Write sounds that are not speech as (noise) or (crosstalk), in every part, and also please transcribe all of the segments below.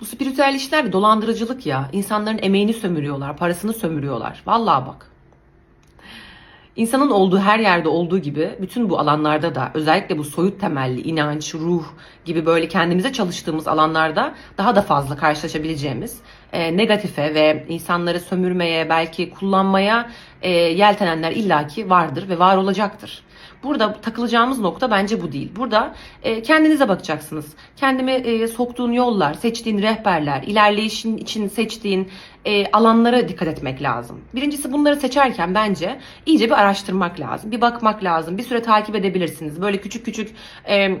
Bu spiritüel işler dolandırıcılık ya. İnsanların emeğini sömürüyorlar, parasını sömürüyorlar. Vallahi bak. İnsanın olduğu her yerde olduğu gibi bütün bu alanlarda da özellikle bu soyut temelli inanç, ruh gibi böyle kendimize çalıştığımız alanlarda daha da fazla karşılaşabileceğimiz e, negatife ve insanları sömürmeye belki kullanmaya e, yeltenenler illaki vardır ve var olacaktır. Burada takılacağımız nokta bence bu değil. Burada e, kendinize bakacaksınız. Kendime e, soktuğun yollar, seçtiğin rehberler, ilerleyişin için seçtiğin e, alanlara dikkat etmek lazım. Birincisi bunları seçerken bence iyice bir araştırmak lazım. Bir bakmak lazım. Bir süre takip edebilirsiniz. Böyle küçük küçük e,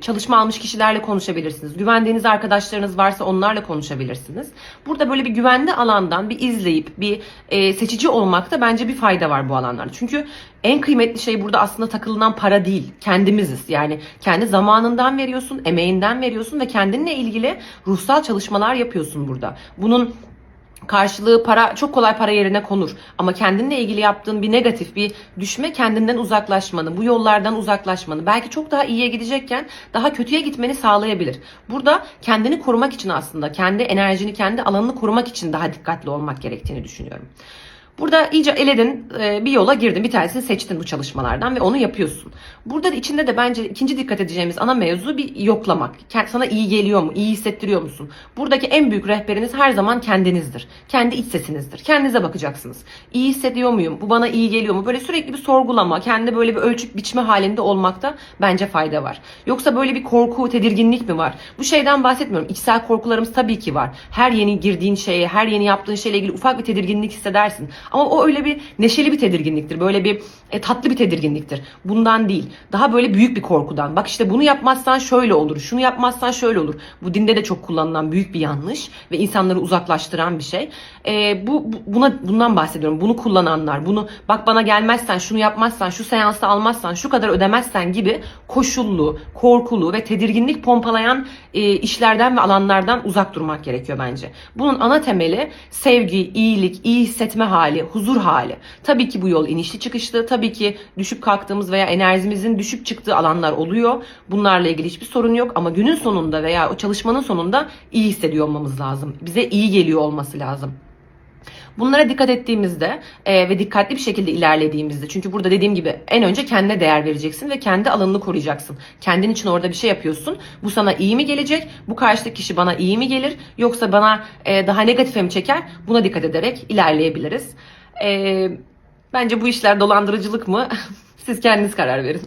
çalışma almış kişilerle konuşabilirsiniz. Güvendiğiniz arkadaşlarınız varsa onlarla konuşabilirsiniz. Burada böyle bir güvenli alandan bir izleyip bir e, seçici olmakta bence bir fayda var bu alanlarda. Çünkü en kıymetli şey burada aslında takılınan para değil. Kendimiziz. Yani kendi zamanından veriyorsun, emeğinden veriyorsun ve kendinle ilgili ruhsal çalışmalar yapıyorsun burada. Bunun karşılığı para çok kolay para yerine konur. Ama kendinle ilgili yaptığın bir negatif bir düşme kendinden uzaklaşmanı, bu yollardan uzaklaşmanı, belki çok daha iyiye gidecekken daha kötüye gitmeni sağlayabilir. Burada kendini korumak için aslında kendi enerjini, kendi alanını korumak için daha dikkatli olmak gerektiğini düşünüyorum. Burada iyice eledin, e, bir yola girdin, bir tanesini seçtin bu çalışmalardan ve onu yapıyorsun. Burada da içinde de bence ikinci dikkat edeceğimiz ana mevzu bir yoklamak. Sana iyi geliyor mu, iyi hissettiriyor musun? Buradaki en büyük rehberiniz her zaman kendinizdir. Kendi iç sesinizdir. Kendinize bakacaksınız. İyi hissediyor muyum? Bu bana iyi geliyor mu? Böyle sürekli bir sorgulama, kendi böyle bir ölçüp biçme halinde olmakta bence fayda var. Yoksa böyle bir korku, tedirginlik mi var? Bu şeyden bahsetmiyorum. İçsel korkularımız tabii ki var. Her yeni girdiğin şeye, her yeni yaptığın şeyle ilgili ufak bir tedirginlik hissedersin. Ama o öyle bir neşeli bir tedirginliktir. Böyle bir e, tatlı bir tedirginliktir. Bundan değil. Daha böyle büyük bir korkudan. Bak işte bunu yapmazsan şöyle olur. Şunu yapmazsan şöyle olur. Bu dinde de çok kullanılan büyük bir yanlış ve insanları uzaklaştıran bir şey. E, bu, bu- buna bundan bahsediyorum. Bunu kullananlar, bunu bak bana gelmezsen, şunu yapmazsan, şu seansı almazsan, şu kadar ödemezsen gibi koşullu, korkulu ve tedirginlik pompalayan e, işlerden ve alanlardan uzak durmak gerekiyor bence. Bunun ana temeli sevgi, iyilik, iyi hissetme hali, huzur hali. Tabii ki bu yol inişli çıkışlı. Tabii ki düşüp kalktığımız veya enerjimizin düşüp çıktığı alanlar oluyor. Bunlarla ilgili hiçbir sorun yok ama günün sonunda veya o çalışmanın sonunda iyi hissediyor olmamız lazım. Bize iyi geliyor olması lazım. Bunlara dikkat ettiğimizde e, ve dikkatli bir şekilde ilerlediğimizde çünkü burada dediğim gibi en önce kendine değer vereceksin ve kendi alanını koruyacaksın. Kendin için orada bir şey yapıyorsun. Bu sana iyi mi gelecek? Bu karşıdaki kişi bana iyi mi gelir? Yoksa bana e, daha negatife mi çeker? Buna dikkat ederek ilerleyebiliriz. E, bence bu işler dolandırıcılık mı? (laughs) Siz kendiniz karar verin.